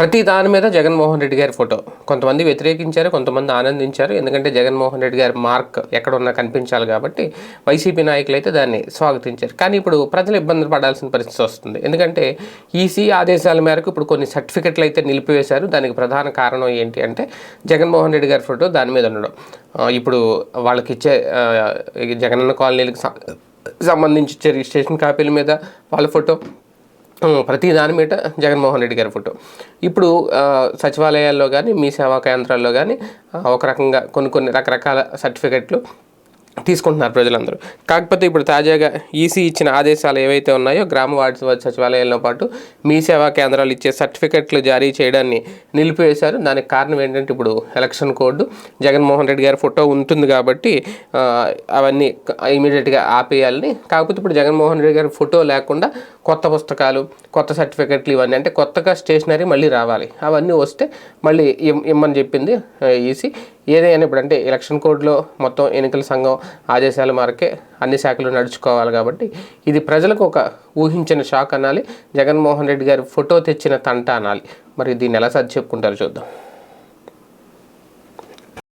ప్రతి దాని మీద జగన్మోహన్ రెడ్డి గారి ఫోటో. కొంతమంది వ్యతిరేకించారు కొంతమంది ఆనందించారు. ఎందుకంటే జగన్మోహన్ రెడ్డి గారి మార్క్ ఎక్కడున్నా కనిపించాలి కాబట్టి వైసీపీ నాయకులు అయితే దాన్ని స్వాగతించారు. కానీ ఇప్పుడు ప్రజలు ఇబ్బందులు పడాల్సిన పరిస్థితి వస్తుంది. ఎందుకంటే ఈసీ ఆదేశాల మేరకు ఇప్పుడు కొన్ని సర్టిఫికెట్లు అయితే నిలిపివేశారు. దానికి ప్రధాన కారణం ఏంటి అంటే జగన్మోహన్ రెడ్డి గారి ఫోటో దాని మీద ఉండడం. ఇప్పుడు వాళ్ళకి ఇచ్చే జగనన్న కాలనీలకు సంబంధించి ఇచ్చే రిజిస్ట్రేషన్ కాపీల మీద వాళ్ళ ఫోటో. ప్రతి దాని మీద జగన్మోహన్ రెడ్డి గారి ఫోటో. ఇప్పుడు సచివాలయాల్లో కానీ మీ సేవా కేంద్రాల్లో కానీ ఒక రకంగా కొన్ని కొన్ని రకరకాల సర్టిఫికెట్లు తీసుకుంటున్నారు ప్రజలందరూ. కాకపోతే ఇప్పుడు తాజాగా ఈసీ ఇచ్చిన ఆదేశాలు ఏవైతే ఉన్నాయో గ్రామ వార్డు సచివాలయాల్లో సచివాలయాలతో పాటు మీ సేవా కేంద్రాలు ఇచ్చే సర్టిఫికెట్లు జారీ చేయడాన్ని నిలిపివేశారు. దానికి కారణం ఏంటంటే ఇప్పుడు ఎలక్షన్ కోడ్. జగన్మోహన్ రెడ్డి గారి ఫోటో ఉంటుంది కాబట్టి అవన్నీ ఇమీడియట్గా ఆపేయాలని. కాకపోతే ఇప్పుడు జగన్మోహన్ రెడ్డి గారి ఫోటో లేకుండా కొత్త పుస్తకాలు కొత్త సర్టిఫికెట్లు ఇవన్నీ అంటే కొత్తగా స్టేషనరీ మళ్ళీ రావాలి. అవన్నీ వస్తే మళ్ళీ ఇమ్మని చెప్పింది ఈసీ. ఏదైనా ఇప్పుడు అంటే ఎలక్షన్ కోడ్లో మొత్తం ఎన్నికల సంఘం ఆదేశాల మేరకే అన్ని శాఖలు నడుచుకోవాలి కాబట్టి ఇది ప్రజలకు ఒక ఊహించిన షాక్ అనాలి. జగన్మోహన్ రెడ్డి గారి ఫోటో తెచ్చిన తంట అనాలి. మరి దీన్ని ఎలా సర్ది చెప్పుకుంటారో చూద్దాం.